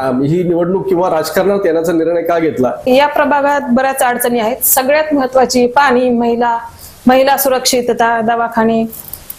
ही निवडणूक किंवा राजकारणात येण्याचा निर्णय का घेतला? या प्रभागात बऱ्याच अडचणी आहेत. सगळ्यात महत्वाची पाणी महिला महिला सुरक्षितता दवाखाने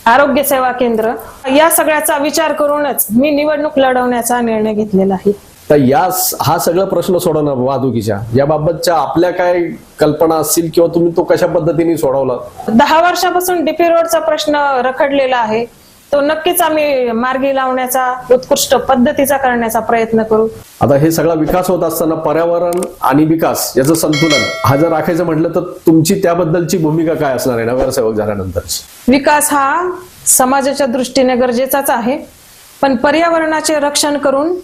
आरोग्य सेवा केंद्र. या सगळ्याचा विचार करूनच मी निवडणूक लढवण्याचा निर्णय घेतलेला आहे. तर या हा सगळा प्रश्न सोडवणं वाहतुकीच्या. याबाबतच्या आपल्या काय कल्पना असतील किंवा तुम्ही तो कशा पद्धतीने सोडवला? दहा वर्षापासून डीपी रोडचा प्रश्न रखडलेला आहे. तो नक्कीच आम्ही मार्गी लावण्याचा उत्कृष्ट पद्धतीचा करण्याचा प्रयत्न करू. आता हे सगळा विकास होत असताना पर्यावरण आणि विकास याचं संतुलन हा जर राखायचं म्हटलं तर तुमची त्याबद्दलची भूमिका काय असणार आहे नगरसेवक झाल्यानंतरची? विकास हा समाजाच्या दृष्टीने गरजेचाच आहे पण पर्यावरणाचे रक्षण करून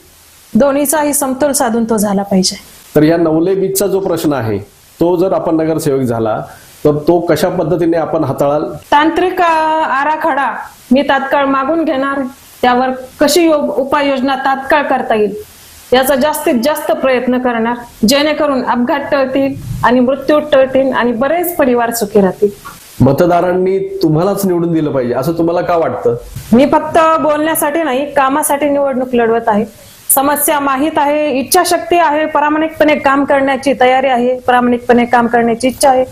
दोन्हीचाही समतोल साधून तो झाला पाहिजे. तर या नवले बीचचा जो प्रश्न आहे तो जर आपण नगरसेवक झाला तर तो कशा पद्धतीने आपण हाताळाल? तांत्रिक आराखडा मी तात्काळ मागून घेणार. त्यावर कशी उपाययोजना तात्काळ करता येईल याचा जास्तीत जास्त प्रयत्न करणार. जेणेकरून अपघात टळतील आणि मृत्यू टळतील आणि बरेच परिवार सुखी राहतील. मतदारांनी तुम्हालाच निवडून दिलं पाहिजे. असं तुम्हाला का वाटतं? मी फक्त बोलण्यासाठी नाही कामासाठी निवडणूक लढवत आहे. समस्या माहीत आहे इच्छाशक्ती आहे प्रामाणिकपणे काम करण्याची तयारी आहे प्रामाणिकपणे काम करण्याची इच्छा आहे.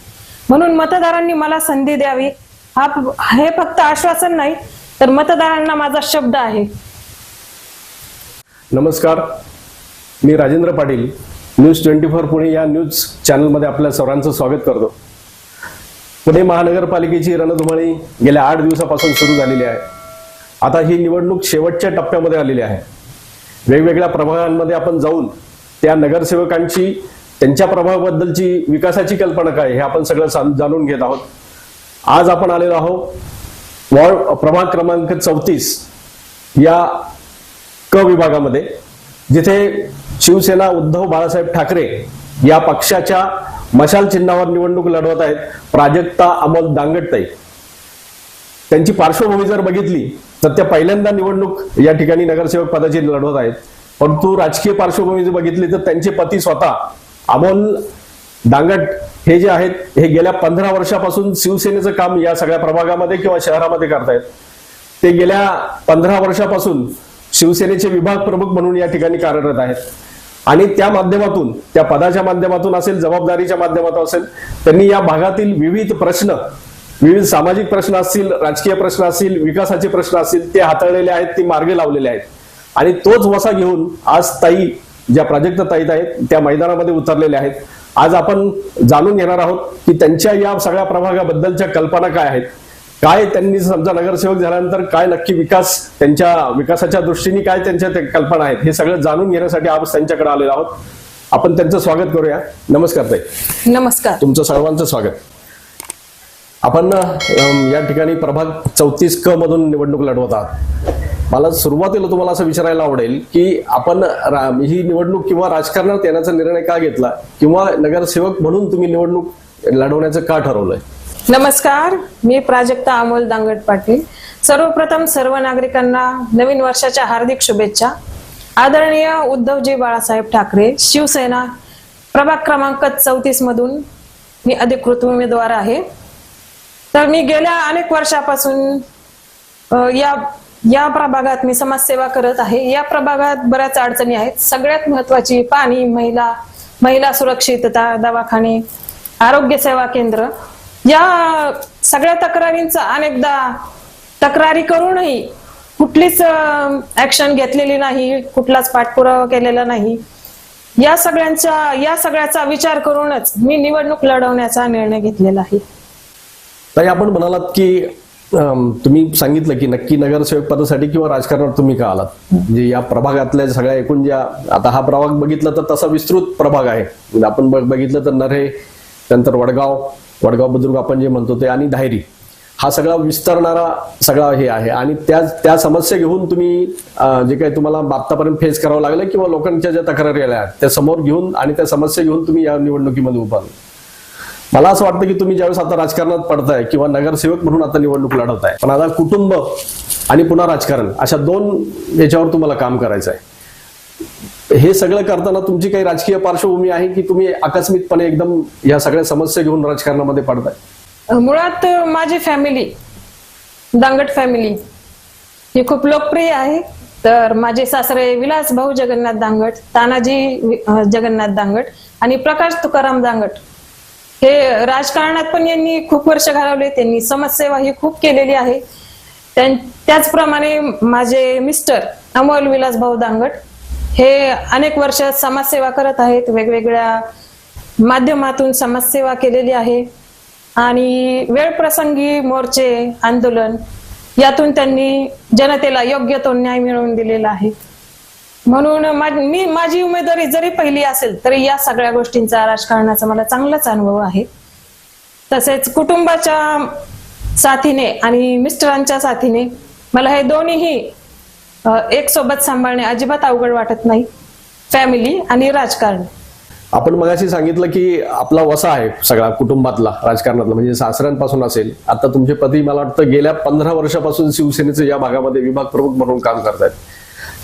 म्हणून मतदारांनी मला संधी द्यावी. हा हे फक्त आश्वासन नाही तर मतदारांना माझा शब्द आहे. नमस्कार. मी Rajendra Patil news twenty four Pune या न्यूज चॅनलमध्ये आपल्या सर्वांचं स्वागत करतो. पुणे महानगरपालिकेची रणधुमाळी गेल्या आठ दिवसापासून सुरू झालेली आहे. आता ही निवडणूक शेवटच्या टप्प्यामध्ये आलेली आहे. वेगवेगळ्या प्रभागांमध्ये आपण जाऊन त्या नगरसेवकांची त्यांच्या प्रभागाबद्दलची विकासाची कल्पना काय हे आपण सगळं जाणून घेत आहोत. आज आपण आलेलो आहोत वॉर्ड प्रभाग क्रमांक चौतीस या क विभागामध्ये जिथे शिवसेना उद्धव बाळासाहेब ठाकरे या पक्षाच्या मशाल चिन्हावर निवडणूक लढवत आहेत. प्राजक्ता अमोल दांगटताई त्यांची पार्श्वभूमी जर बघितली तर त्या पहिल्यांदा निवडणूक या ठिकाणी नगरसेवक पदाची लढवत आहेत. परंतु राजकीय पार्श्वभूमी जर बघितली तर त्यांचे पती स्वतः अमोल दांगट हे जे आहेत हे गेल्या पंधरा वर्षापासून शिवसेनेचं काम या सगळ्या प्रभागामध्ये किंवा शहरामध्ये करतायत. ते गेल्या पंधरा वर्षापासून शिवसेनेचे विभाग प्रमुख म्हणून या ठिकाणी कार्यरत आहेत. आणि त्या माध्यमातून त्या पदाच्या माध्यमातून असेल जबाबदारीच्या माध्यमातून असेल त्यांनी या भागातील विविध प्रश्न विविध सामाजिक प्रश्न असतील राजकीय प्रश्न असतील विकासाचे प्रश्न असतील ते हाताळलेले आहेत ते मार्गे लावलेले आहेत. आणि तोच वसा घेऊन आज ताई ज्या प्राजक्त ताईत आहेत त्या मैदानामध्ये उतरलेल्या आहेत. आज आपण जाणून घेणार आहोत की त्यांच्या या सगळ्या प्रभागाबद्दलच्या कल्पना काय आहेत. काय त्यांनी समजा नगरसेवक झाल्यानंतर काय नक्की विकास त्यांच्या विकासाच्या दृष्टीने काय त्यांच्या त्या कल्पना आहेत हे सगळं जाणून घेण्यासाठी आज त्यांच्याकडे आलेलो आहोत. आपण त्यांचं स्वागत करूया. नमस्कार ताई. नमस्कार. तुमचं सर्वांचं स्वागत. आपण या ठिकाणी प्रभाग चौतीस क मधून निवडणूक लढवत आहात. मला सुरुवातीला तुम्हाला असं विचारायला आवडेल की आपण रा- ही निवडणूक किंवा राजकारणात येण्याचा निर्णय का घेतला? किंवा नगरसेवक म्हणून तुम्ही निवडणूक लढवण्याचं का ठरवलंय? नमस्कार मी प्राजक्ता अमोल दांगट पाटील. सर्वप्रथम सर्व नागरिकांना नवीन वर्षाच्या हार्दिक शुभेच्छा. आदरणीय उद्धवजी बाळासाहेब ठाकरे शिवसेना प्रभाग क्रमांक चौतीस मधून मी अधिकृत उमेदवार आहे. तर मी गेल्या अनेक वर्षापासून या या प्रभागात मी समाजसेवा करत आहे. या प्रभागात बऱ्याच अडचणी आहेत. सगळ्यात महत्वाची पाणी महिला महिला सुरक्षितता दवाखाने आरोग्य सेवा केंद्र. या सगळ्या तक्रारींचा अनेकदा तक्रारी करूनही कुठलीच ऍक्शन घेतलेली नाही कुठलाच पाठपुरावा केलेला नाही. या सगळ्यांचा या सगळ्याचा विचार करूनच मी निवडणूक लढवण्याचा निर्णय घेतलेला आहे. ताई आपण म्हणालात की तुम्ही सांगितलं की नक्की नगरसेवक पदासाठी किंवा राजकारणात तुम्ही का आलात? म्हणजे या प्रभागातल्या सगळ्या एकूण ज्या आता हा प्रभाग बघितला तर तसा विस्तृत प्रभाग आहे. म्हणजे आपण बघ- बघितलं तर नरे त्यानंतर वडगाव वडगाव बुद्रुक आपण जे म्हणतो ते आणि धायरी. हा सगळा विस्तारणारा सगळा हे आहे. आणि त्या त्या समस्या घेऊन तुम्ही जे काही तुम्हाला आत्तापर्यंत फेस करावं लागलं किंवा लोकांच्या ज्या तक्रारी आल्या त्या समोर घेऊन आणि त्या समस्या घेऊन तुम्ही या निवडणुकीमध्ये उभा मला असं वाटतं की तुम्ही ज्यावेळेस आता राजकारणात पडताय किंवा नगरसेवक म्हणून आता निवडणूक लढवताय पण आता कुटुंब आणि पुन्हा राजकारण अशा दोन याच्यावर तुम्हाला काम करायचं आहे हे सगळं करताना तुमची काही राजकीय पार्श्वभूमी आहे की तुम्ही आकस्मिकपणे एकदम या सगळ्या समस्या घेऊन राजकारणामध्ये पडताय? मुळात माझी फॅमिली दांगट फॅमिली ही खूप लोकप्रिय आहे. तर माझे सासरे विलास भाऊ जगन्नाथ दांगट तानाजी जगन्नाथ दांगट आणि प्रकाश तुकाराम दांगट हे राजकारणात पण यांनी खूप वर्ष घालवले त्यांनी समाजसेवा ही खूप केलेली आहे. त्यां- त्याचप्रमाणे माझे मिस्टर अमोल विलास भाऊ दांगट हे अनेक वर्ष समाजसेवा करत आहेत वेगवेगळ्या माध्यमातून समाजसेवा केलेली आहे. आणि वेळ प्रसंगी मोर्चे आंदोलन यातून त्यांनी जनतेला योग्य तो न्याय मिळवून दिलेला आहे. म्हणून मा- मी माझी उमेदवारी जरी पहिली असेल तरी या सगळ्या गोष्टींचा राजकारणाचा मला चांगलाच अनुभव आहे. तसेच कुटुंबाच्या साथीने आणि मिस्टरांच्या साथीने मला हे दोन्हीही अ, एक सोबत सांभाळणे अजिबात अवघड वाटत नाही. फॅमिली आणि राजकारण. आपण मगाशी सांगितलं की आपला वसा आहे सगळा कुटुंबातला राजकारणातला म्हणजे सासऱ्यांपासून असेल. आता तुमचे पती मला वाटतं गेल्या पंधरा वर्षापासून शिवसेनेचे या भागामध्ये विभाग प्रमुख म्हणून काम करतायत.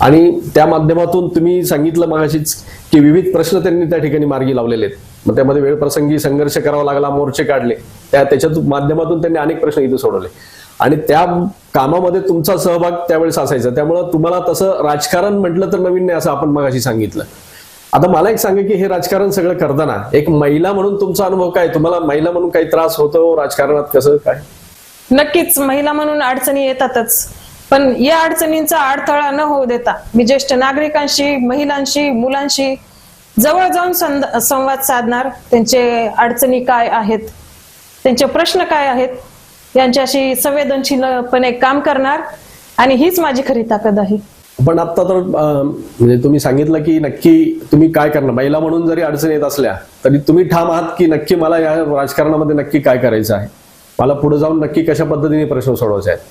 आणि त्या माध्यमातून तुम्ही सांगितलं मगाशीच की विविध प्रश्न त्यांनी त्या ठिकाणी मार्गी लावलेले आहेत. मग त्यामध्ये वेळ प्रसंगी संघर्ष करावा लागला मोर्चे काढले. त्या त्याच्या माध्यमातून त्यांनी अनेक प्रश्न इथे सोडवले. आणि त्या कामामध्ये तुमचा सहभाग त्यावेळेस असायचा. त्यामुळं तुम्हाला तसं राजकारण म्हटलं तर नवीन नाही असं आपण मगाशी सांगितलं. आता मला एक सांगा की हे राजकारण सगळं करताना एक महिला म्हणून तुमचा अनुभव काय? तुम्हाला महिला म्हणून काही त्रास होतो राजकारणात कसं काय? नक्कीच. महिला म्हणून अडचणी येतातच. पण या अडचणींचा अडथळा न होऊ देता मी ज्येष्ठ नागरिकांशी महिलांशी मुलांशी जवळ जाऊन संवाद साधणार. त्यांचे अडचणी काय आहेत? त्यांचे प्रश्न काय आहेत? यांच्याशी संवेदनशीलपणे काम करणार आणि हीच माझी खरी ताकद आहे. पण आता तर म्हणजे तुम्ही सांगितलं की नक्की तुम्ही काय करणार? महिला म्हणून जरी अडचण येत असल्या तरी तुम्ही ठाम आहात की नक्की मला या राजकारणामध्ये नक्की काय करायचं आहे? मला पुढे जाऊन नक्की कशा पद्धतीने प्रश्न सोडवायचे आहेत?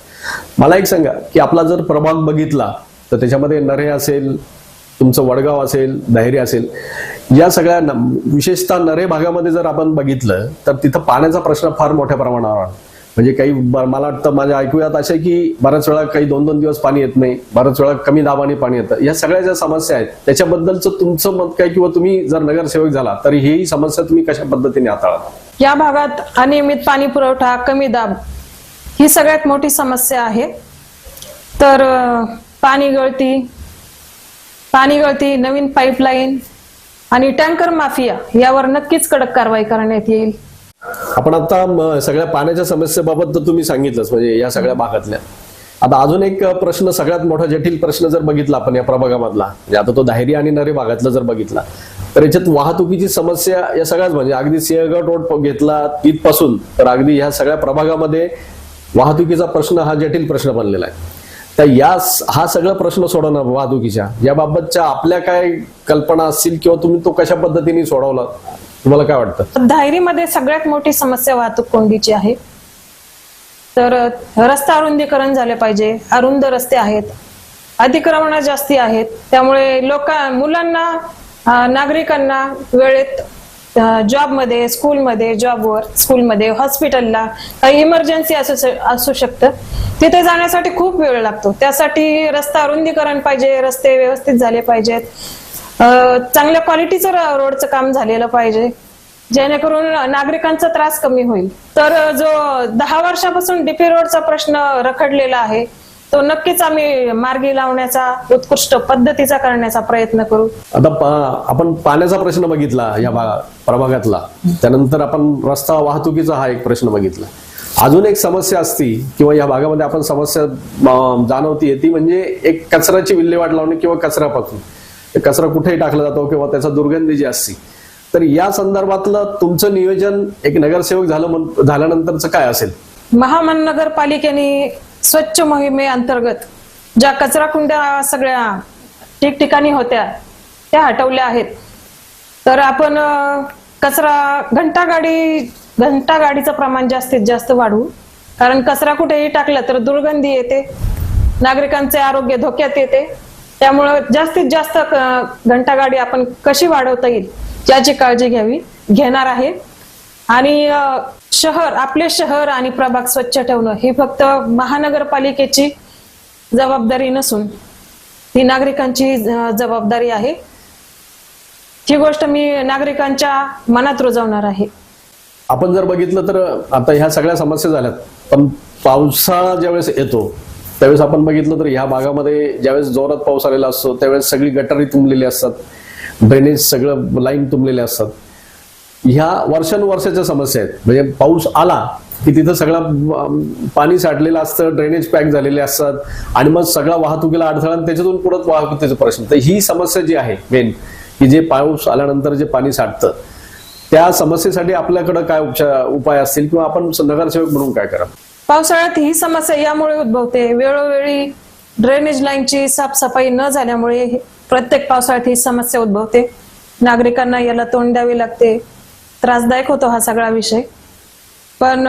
मला एक सांगा की आपला जर प्रभाग बघितला तर त्याच्यामध्ये नरे असेल तुमचं वडगाव असेल दहेरी असेल या सगळ्या विशेषतः नरे भागामध्ये जर आपण बघितलं तर तिथं पाण्याचा प्रश्न फार मोठ्या प्रमाणावर आहे. म्हणजे काही मला वाटतं माझ्या ऐकूयात असे की बऱ्याच वेळा काही दोन दोन दिवस पाणी येत नाही बऱ्याच वेळा कमी दाबाने पाणी येतं या सगळ्या ज्या समस्या आहेत त्याच्याबद्दलचं तुमचं मत काय किंवा तुम्ही जर नगरसेवक झाला तर ही समस्या तुम्ही कशा पद्धतीने हाताळा या भागात अनियमित पाणी पुरवठा कमी दाब ही सगळ्यात मोठी समस्या आहे. तर पाणी गळती पाणी गळती नवीन पाईपलाईन आणि टँकर माफिया यावर नक्कीच कडक कारवाई करण्यात येईल. आपण आता सगळ्या पाण्याच्या समस्येबाबत तर तुम्ही सांगितलंच म्हणजे या सगळ्या भागातल्या. आता अजून एक प्रश्न सगळ्यात मोठा जटिल प्रश्न जर बघितला आपण या प्रभागामधला म्हणजे आता तो दाहेरी आणि नरे भागातला जर बघितला तर याच्यात वाहतुकीची समस्या या सगळ्याच म्हणजे अगदी सिंहगड रोड घेतला इथपासून तर अगदी ह्या सगळ्या प्रभागामध्ये वाहतुकीचा प्रश्न हा जटिल प्रश्न बनलेला आहे. तर या हा सगळा प्रश्न सोडवणं वाहतुकीच्या. याबाबतच्या आपल्या काय कल्पना असतील किंवा तुम्ही तो कशा पद्धतीने सोडवला? तुम्हाला काय वाटतं? धायरीमध्ये सगळ्यात मोठी समस्या वाहतूक कोंडीची आहे. तर रस्ता अरुंदीकरण झाले पाहिजे. अरुंद रस्ते आहेत. अतिक्रमण जास्ती आहेत. त्यामुळे लोक मुलांना नागरिकांना वेळेत जॉबमध्ये स्कूलमध्ये जॉबवर स्कूलमध्ये हॉस्पिटलला काही इमर्जन्सी असू श- असू शकतं. तिथे जाण्यासाठी खूप वेळ लागतो. त्यासाठी रस्ता अरुंदीकरण पाहिजे रस्ते व्यवस्थित झाले पाहिजेत. चांगल्या क्वालिटीचं रोडचं काम झालेलं पाहिजे. जेणेकरून नागरिकांचा त्रास कमी होईल. तर जो दहा वर्षापासून डीपी रोडचा प्रश्न रखडलेला आहे तो नक्कीच आम्ही मार्गी लावण्याचा उत्कृष्ट पद्धतीचा करण्याचा प्रयत्न करू. आता पा- आपण पाण्याचा प्रश्न बघितला या भागा प्रभागातला. त्यानंतर आपण रस्ता वाहतुकीचा हा एक प्रश्न बघितला. अजून एक समस्या असती किंवा या भागामध्ये आपण समस्या अं, जाणवतीये ती म्हणजे एक कचऱ्याची विल्हेवाट लावणे किंवा कचऱ्यापासून ते कचरा कुठेही टाकला जातो किंवा त्याचा दुर्गंधी जी असते. तर या संदर्भातलं तुमचं नियोजन एक नगरसेवक झालं झाल्यानंतरचं काय असेल? महानगरपालिकेने स्वच्छ मोहिमे अंतर्गत ज्या कचरा कुंड्या सगळ्या ठिकठिकाणी होत्या त्या हटवल्या आहेत. तर आपण कचरा घंटा गाडी घंटा गाडीचं प्रमाण जास्तीत जास्त वाढवू. कारण कचरा कुठेही टाकला तर दुर्गंधी येते नागरिकांचे आरोग्य धोक्यात येते. त्यामुळं जास्तीत जास्त क- घंटा गाडी आपण कशी वाढवता येईल याची काळजी घ्यावी घेणार आहे. आणि शहर आपले शहर आणि प्रभाग स्वच्छ ठेवणं ही फक्त महानगरपालिकेची जबाबदारी नसून ही नागरिकांची जबाबदारी आहे. ही गोष्ट मी नागरिकांच्या मनात रुजवणार आहे. आपण जर बघितलं तर आता ह्या सगळ्या समस्या झाल्यात पण पावसाळा ज्यावेळेस येतो त्यावेळेस आपण बघितलं तर ह्या भागामध्ये ज्यावेळेस जोरात पाऊस आलेला असतो त्यावेळेस सगळी गटारी तुंबलेली असतात. ड्रेनेज सगळं लाईन तुंबलेले असतात. ह्या वर्षानुवर्षाच्या समस्या आहेत. म्हणजे पाऊस आला की तिथं सगळं पाणी साठलेलं असतं ड्रेनेज पॅक झालेले असतात आणि मग सगळा वाहतुकीला अडथळा आणि त्याच्यातून पुढे वाहतुकीचा प्रश्न. तर ही समस्या जी आहे मेन की जे पाऊस आल्यानंतर जे पाणी साठतं त्या समस्येसाठी आपल्याकडे काय उपचार उपाय असतील किंवा आपण नगरसेवक म्हणून काय करा पावसाळ्यात ही समस्या यामुळे उद्भवते. वेळोवेळी ड्रेनेज लाईनची साफसफाई न झाल्यामुळे हे- प्रत्येक पावसाळ्यात ही समस्या उद्भवते. नागरिकांना याला तोंड द्यावे लागते. त्रासदायक होतो हा सगळा विषय. पण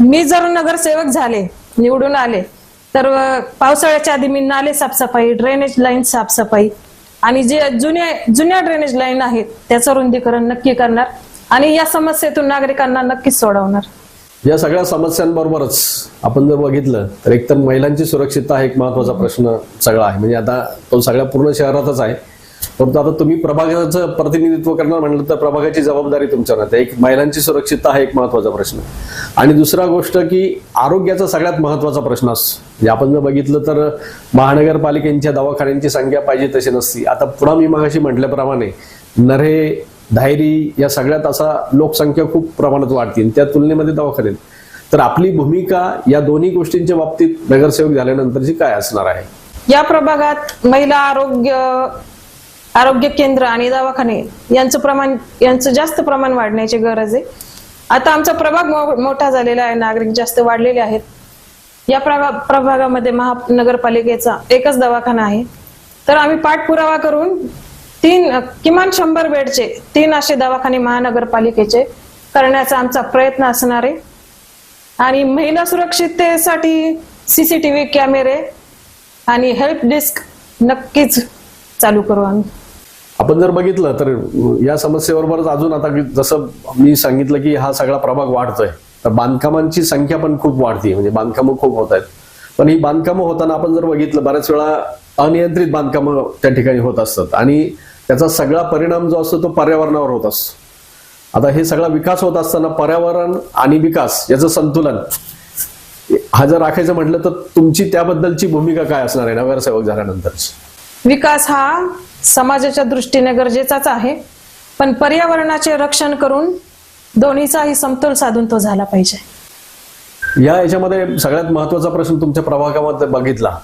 मी जर नगरसेवक झाले निवडून आले तर पावसाळ्याच्या आधी मी नाले साफसफाई ड्रेनेज लाईन साफसफाई आणि जे जुन्या जुन्या ड्रेनेज लाईन आहेत त्याचं रुंदीकरण नक्की करणार आणि या समस्येतून नागरिकांना नक्कीच सोडवणार. या सगळ्या समस्यांबरोबरच आपण जर बघितलं तर एकतर महिलांची सुरक्षितता हा एक महत्त्वाचा प्रश्न सगळा आहे. म्हणजे आता तो सगळ्या पूर्ण शहरातच आहे. परंतु आता तुम्ही प्रभागाचं प्रतिनिधित्व करणार म्हणलं तर प्रभागाची जबाबदारी तुमच्यावर आहे. एक महिलांची सुरक्षितता हा एक महत्त्वाचा प्रश्न आणि दुसरा गोष्ट की आरोग्याचा सगळ्यात महत्त्वाचा प्रश्न असतो म्हणजे आपण जर बघितलं तर महानगरपालिकेच्या दवाखान्यांची संख्या पाहिजे तशी नसती. आता पुन्हा मी मगाशी म्हटल्याप्रमाणे नरे धायरी या सगळ्यात असा लोकसंख्या खूप प्रमाणात वाढते त्या तुलनेमध्ये दवाखाने तर आपली भूमिका या दोन्ही गोष्टींच्या बाबतीत नगरसेवक झाल्यानंतरची काय असणार आहे? या प्रभागात महिला आरोग्य आरोग्य केंद्र आणि दवाखाने यांचं प्रमाण यांचं जास्त प्रमाण वाढण्याची गरज आहे. आता आमचा प्रभाग मो- मोठा झालेला आहे नागरिक जास्त वाढलेले आहेत. या प्रभा प्रभागामध्ये महानगरपालिकेचा एकच दवाखाना आहे. तर आम्ही पाठपुरावा करून तीन किमान शंभर बेडचे तीन असे दवाखाने महानगरपालिकेचे करण्याचा आमचा प्रयत्न असणार आहे. आणि महिला सुरक्षिततेसाठी सीसीटीव्ही कॅमेरे आणि हेल्प डेस्क नक्कीच चालू करू आम्ही. आपण जर बघितलं तर या समस्येबरोबरच अजून आता जसं मी सांगितलं की हा सगळा प्रभाग वाढतोय तर बांधकामांची संख्या पण खूप वाढते म्हणजे बांधकामं खूप होत आहेत. पण ही बांधकामं होताना आपण जर बघितलं बऱ्याच वेळा अनियंत्रित बांधकामं त्या ठिकाणी होत असतात. आणि त्याचा सगळा परिणाम जो असतो तो पर्यावरणावर होत असतो. आता हे सगळा विकास होत असताना पर्यावरण आणि विकास याचं संतुलन. हा जर राखायचं म्हटलं तर तुमची त्याबद्दलची भूमिका काय असणार आहे नगरसेवक झाल्यानंतरची? विकास हा समाजाच्या दृष्टीने गरजेचाच आहे. पण पर्यावरणाचे रक्षण करून दोन्हीचाही समतोल साधून तो झाला पाहिजे. या याच्यामध्ये सगळ्यात महत्त्वाचा प्रश्न तुमच्या प्रभागामध्ये बघितला.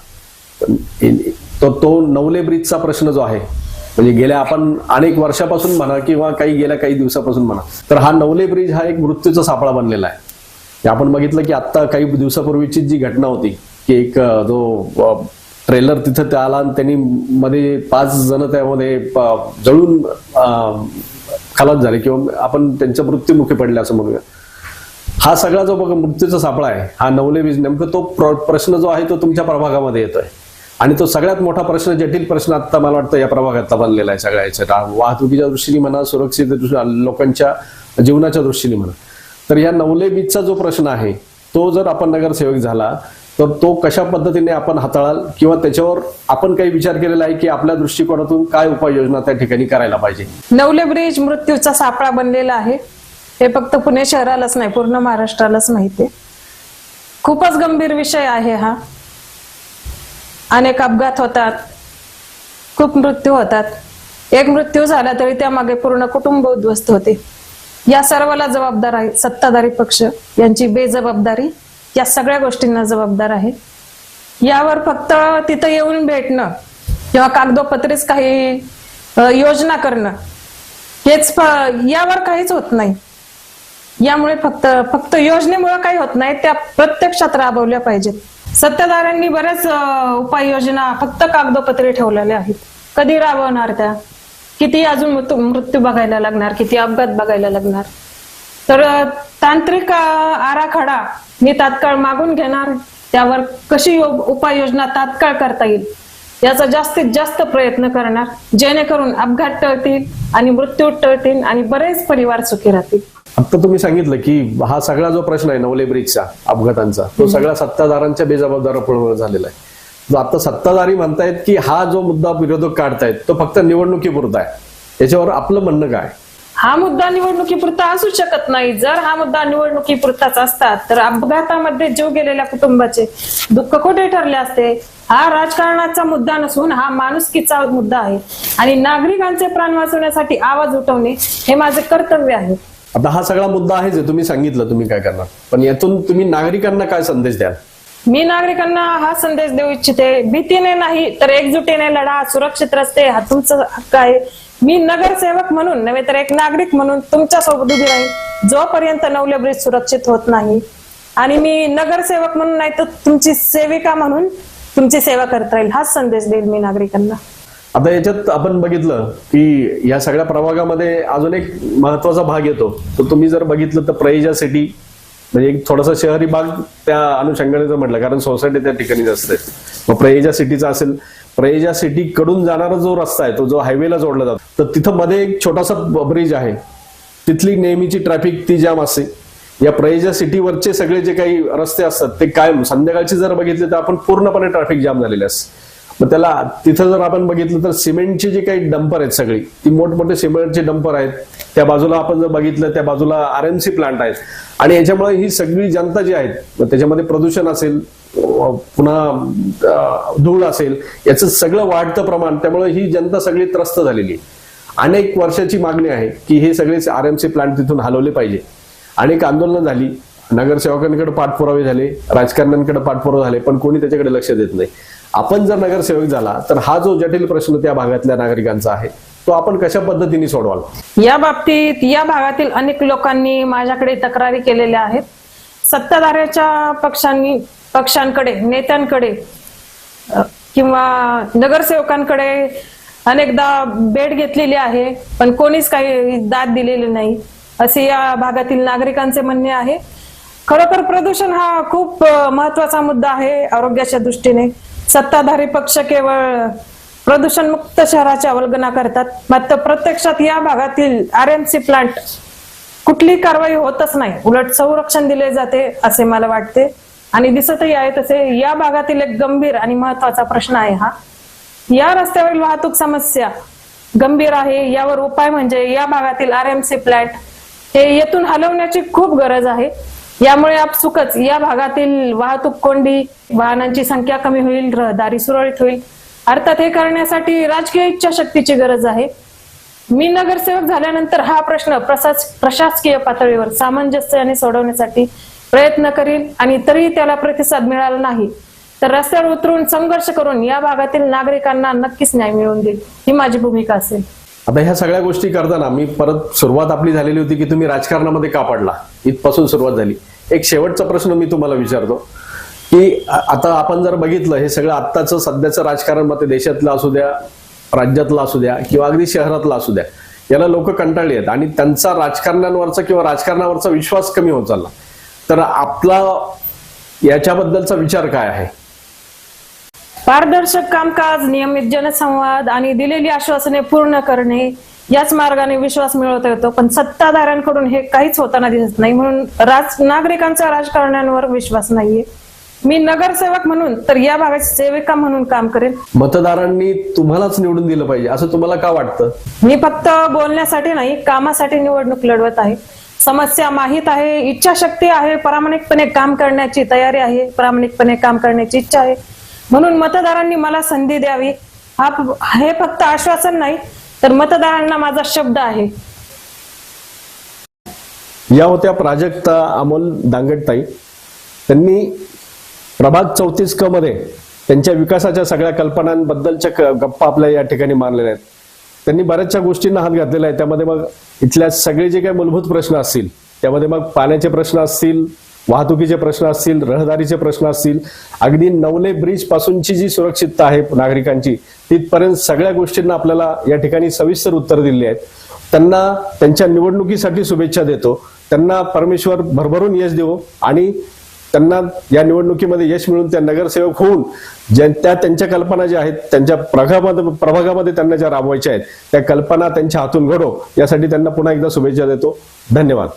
तो तो नवले ब्रिजचा प्रश्न जो आहे म्हणजे गेल्या आपण अनेक वर्षापासून म्हणा किंवा काही गेल्या काही दिवसापासून म्हणा तर हा नवले ब्रिज हा एक मृत्यूचा सापळा बनलेला आहे. आपण बघितलं की आता काही दिवसापूर्वीची जी घटना होती की एक जो ट्रेलर तिथं त्या आला आणि त्यांनी मध्ये पाच जण त्यामध्ये जळून अं, झाले किंवा आपण त्यांच्या मृत्यूमुखी पडले असं म्हणूया. हा सगळा जो बघा मृत्यूचा सापळा आहे हा नवले बीज नेमकं तो प्र- प्रश्न जो आहे तो तुमच्या प्रभागामध्ये येतोय. आणि तो सगळ्यात मोठा प्रश्न जटिल प्रश्न आता मला वाटतं या प्रभागातला बनलेला आहे सगळ्या याच्या वाहतुकीच्या दृष्टीने म्हणा सुरक्षित लोकांच्या जीवनाच्या दृष्टीने म्हणा. तर या नवले बीजचा जो प्रश्न आहे तो जर आपण नगरसेवक झाला तर तो कशा पद्धतीने आपण हाताळाल किंवा त्याच्यावर आपण काही विचार केलेला आहे की आपल्या दृष्टिकोनातून काय उपाययोजना त्या ठिकाणी करायला पाहिजे? नवले ब्रिज मृत्यूचा सापळा बनलेला आहे. हे फक्त पुणे शहरालाच नाही पूर्ण महाराष्ट्रालाच माहिती खूपच गंभीर विषय आहे हा. अनेक अपघात होतात. खूप मृत्यू होतात. एक मृत्यू झाला तरी त्यामागे पूर्ण कुटुंब उद्ध्वस्त होते. या सर्वाला जबाबदार आहे सत्ताधारी पक्ष. यांची बेजबाबदारी या सगळ्या गोष्टींना जबाबदार आहे. यावर फक्त तिथं येऊन भेटणं किंवा कागदोपत्रीच काही योजना करणं हेच यावर काहीच होत नाही. यामुळे फक्त फक्त योजनेमुळे काही होत नाही त्या प्रत्यक्षात राबवल्या पाहिजेत. सत्ताधाऱ्यांनी बऱ्याच उपाययोजना फक्त कागदोपत्री ठेवलेल्या आहेत. कधी राबवणार त्या? किती अजून मृत्यू मृत्यू बघायला लागणार? किती अपघात बघायला लागणार? तर तांत्रिक आराखडा मी तात्काळ मागून घेणार त्यावर कशी उपाययोजना तात्काळ करता येईल याचा जास्तीत जास्त प्रयत्न करणार जेणेकरून अपघात टळतील आणि मृत्यू टळतील आणि बरेच परिवार सुखी राहतील. आता तुम्ही सांगितलं की हा सगळा जो प्रश्न आहे नवले ब्रिजचा अपघातांचा तो सगळा सत्ताधारांच्या बेजबाबदारामुळे झालेला आहे. जो आता सत्ताधारी म्हणतायत की हा जो मुद्दा विरोधक काढतायत तो फक्त निवडणुकीपुरता आहे. याच्यावर आपलं म्हणणं काय? हा मुद्दा निवडणुकीपुरता असू शकत नाही. जर हा मुद्दा निवडणुकीपुरताच असता तर अपघातामध्ये जीव गेलेल्या कुटुंबाचे दुःख कुठे ठरले असते. हा राजकारणाचा मुद्दा नसून हा माणुसकीचा मुद्दा आहे. आणि नागरिकांचे प्राण वाचवण्यासाठी आवाज उठवणे हे माझे कर्तव्य आहे. आता हा सगळा मुद्दा आहे जे तुम्ही सांगितलं तुम्ही काय करणार? पण यातून तुम्ही नागरिकांना काय संदेश द्याल? मी नागरिकांना हा संदेश देऊ इच्छिते. भीतीने नाही तर एकजुटीने लढा. सुरक्षित रस्ते हा तुमचा हक्क आहे. मी नगरसेवक म्हणून नव्हे तर एक नागरिक म्हणून तुमच्यासोबत उभी राहील जोपर्यंत नवले ब्रिज सुरक्षित होत नाही. आणि मी नगरसेवक म्हणून नाही तर तुमची सेविका म्हणून तुमची सेवा करता येईल हाच संदेश देईल मी नागरिकांना. आता याच्यात आपण बघितलं की या सगळ्या प्रभागामध्ये अजून एक महत्त्वाचा भाग येतो. तर तुम्ही जर बघितलं तर प्रयजा सिटी म्हणजे एक थोडासा शहरी भाग त्या अनुषंगाने जर म्हटलं कारण सोसायटी त्या ठिकाणी असते मग प्रयेजा सिटीचा असेल प्रयेजा सिटी कडून जाणारा जो रस्ता आहे तो जो हायवेला जोडला जातो तर तिथं मध्ये एक छोटासा ब्रिज आहे. तिथली नेहमीची ट्रॅफिक ती जाम असते. या प्रयेजा सिटीवरचे सगळे जे काही रस्ते असतात ते कायम. संध्याकाळचे जर बघितले तर आपण पूर्णपणे ट्रॅफिक जाम झालेले असते. मग त्याला तिथं जर आपण बघितलं तर सिमेंटची जी काही डंपर आहेत सगळी ती मोठमोठे सिमेंटचे डंपर आहेत. त्या बाजूला आपण जर बघितलं त्या बाजूला आर एम सी प्लांट आहेत. आणि याच्यामुळे ही सगळी जनता जी आहेत मग त्याच्यामध्ये प्रदूषण असेल पुन्हा धूळ असेल याचं सगळं वाढतं प्रमाण त्यामुळे ही जनता सगळी त्रस्त झालेली आहे. अनेक वर्षाची मागणी आहे की हे सगळे आर एम सी प्लांट तिथून हलवले पाहिजे. अनेक आंदोलनं झाली. नगरसेवकांकडे पाठपुरावे झाले राजकारण्यांकडे पाठपुरावे झाले पण कोणी त्याच्याकडे लक्ष देत नाही. आपण जर नगरसेवक झाला तर हा जो जटिल प्रश्न त्या भागातल्या नागरिकांचा आहे तो आपण कशा पद्धतीने सोडवाल? या बाबतीत या भागातील अनेक लोकांनी माझ्याकडे तक्रारी केलेल्या आहेत. सत्ताधाऱ्याच्या पक्षांनी पक्षांकडे नेत्यांकडे किंवा नगरसेवकांकडे अनेकदा भेट घेतलेली आहे पण कोणीच काही दाद दिलेली नाही असे या भागातील नागरिकांचे म्हणणे आहे. खरोखर प्रदूषण हा खूप महत्त्वाचा मुद्दा आहे आरोग्याच्या दृष्टीने. सत्ताधारी पक्ष केवळ प्रदूषण मुक्त शहराच्या वल्गना करतात. मात्र प्रत्यक्षात या भागातील आर एम सी प्लांट कुठली कारवाई होतच नाही. उलट संरक्षण दिले जाते असे मला वाटते. आणि दिसतही आहे तसे या भागातील एक गंभीर आणि महत्त्वाचा प्रश्न आहे हा. या रस्त्यावरील वाहतूक समस्या गंभीर आहे. यावर उपाय म्हणजे या भागातील आर एम सी हे येथून हलवण्याची खूप गरज आहे. यामुळे आपसुकच या भागातील वाहतूक कोंडी वाहनांची संख्या कमी होईल रहदारी सुरळीत होईल. अर्थात हे करण्यासाठी राजकीय इच्छाशक्तीची गरज आहे. मी नगरसेवक झाल्यानंतर हा प्रश्न प्रशासकीय पातळीवर सामंजस्याने सोडवण्यासाठी प्रयत्न करील आणि तरीही त्याला प्रतिसाद मिळाला नाही. तर रस्त्यावर उतरून संघर्ष करून या भागातील नागरिकांना नक्कीच न्याय मिळवून देईल. ही माझी भूमिका असेल. आता ह्या सगळ्या गोष्टी करताना मी परत सुरुवात आपली झालेली होती की तुम्ही राजकारणामध्ये का पडला? इथपासून सुरुवात झाली. एक शेवटचा प्रश्न मी तुम्हाला विचारतो की आता आपण जर बघितलं हे सगळं आत्ताचं सध्याचं राजकारण मग ते देशातलं असू द्या राज्यातलं असू द्या किंवा अगदी शहरातलं असू द्या याला लोक कंटाळले आहेत. आणि त्यांचा राजकारण्यांवरचा किंवा राजकारणावरचा विश्वास कमी होत चालला. तर आपला याच्याबद्दलचा विचार काय आहे? पारदर्शक कामकाज नियमित जनसंवाद आणि दिलेली आश्वासने पूर्ण करणे याच मार्गाने विश्वास मिळवता येतो. पण सत्ताधाऱ्यांकडून हे काहीच होताना दिसत नाही. म्हणून राज नागरिकांचा राजकारण्यांवर विश्वास नाहीये. मी नगरसेवक म्हणून तर या भागाची सेविका म्हणून काम करेन. मतदारांनी तुम्हालाच निवडून दिलं पाहिजे. असं तुम्हाला का वाटतं? मी फक्त बोलण्यासाठी नाही कामासाठी निवडणूक लढवत आहे. समस्या माहीत आहे इच्छाशक्ती आहे प्रामाणिकपणे काम करण्याची तयारी आहे प्रामाणिकपणे काम करण्याची इच्छा आहे. म्हणून मतदारांनी मला संधी द्यावी. हा हे फक्त आश्वासन नाही तर मतदारांना माझा शब्द आहे. या होत्या प्राजक्ता अमोल दांगटताई त्यांनी प्रभाग चौतीस क मध्ये त्यांच्या विकासाच्या सगळ्या कल्पनांबद्दलच्या गप्पा आपल्या या ठिकाणी मारलेल्या आहेत. त्यांनी बऱ्याचशा गोष्टींना हात घातलेला आहे. त्यामध्ये मग इथल्या सगळे जे काही मूलभूत प्रश्न असतील त्यामध्ये मग पाण्याचे प्रश्न असतील वाहतुकीचे प्रश्न असतील रहदारीचे प्रश्न असतील अगदी नवले ब्रिज पासूनची जी सुरक्षितता आहे नागरिकांची तिथपर्यंत सगळ्या गोष्टींना आपल्याला या ठिकाणी सविस्तर उत्तर दिली आहेत. त्यांना त्यांच्या निवडणुकीसाठी शुभेच्छा देतो. त्यांना परमेश्वर भरभरून यश देवो आणि त्यांना या निवडणुकीमध्ये यश मिळून त्या नगरसेवक होऊन ज्या त्या त्यांच्या कल्पना ज्या आहेत त्यांच्या प्रभागामध्ये प्रभागामध्ये त्यांना ज्या राबवायच्या आहेत त्या कल्पना त्यांच्या हातून घडो. यासाठी त्यांना पुन्हा एकदा शुभेच्छा देतो. धन्यवाद.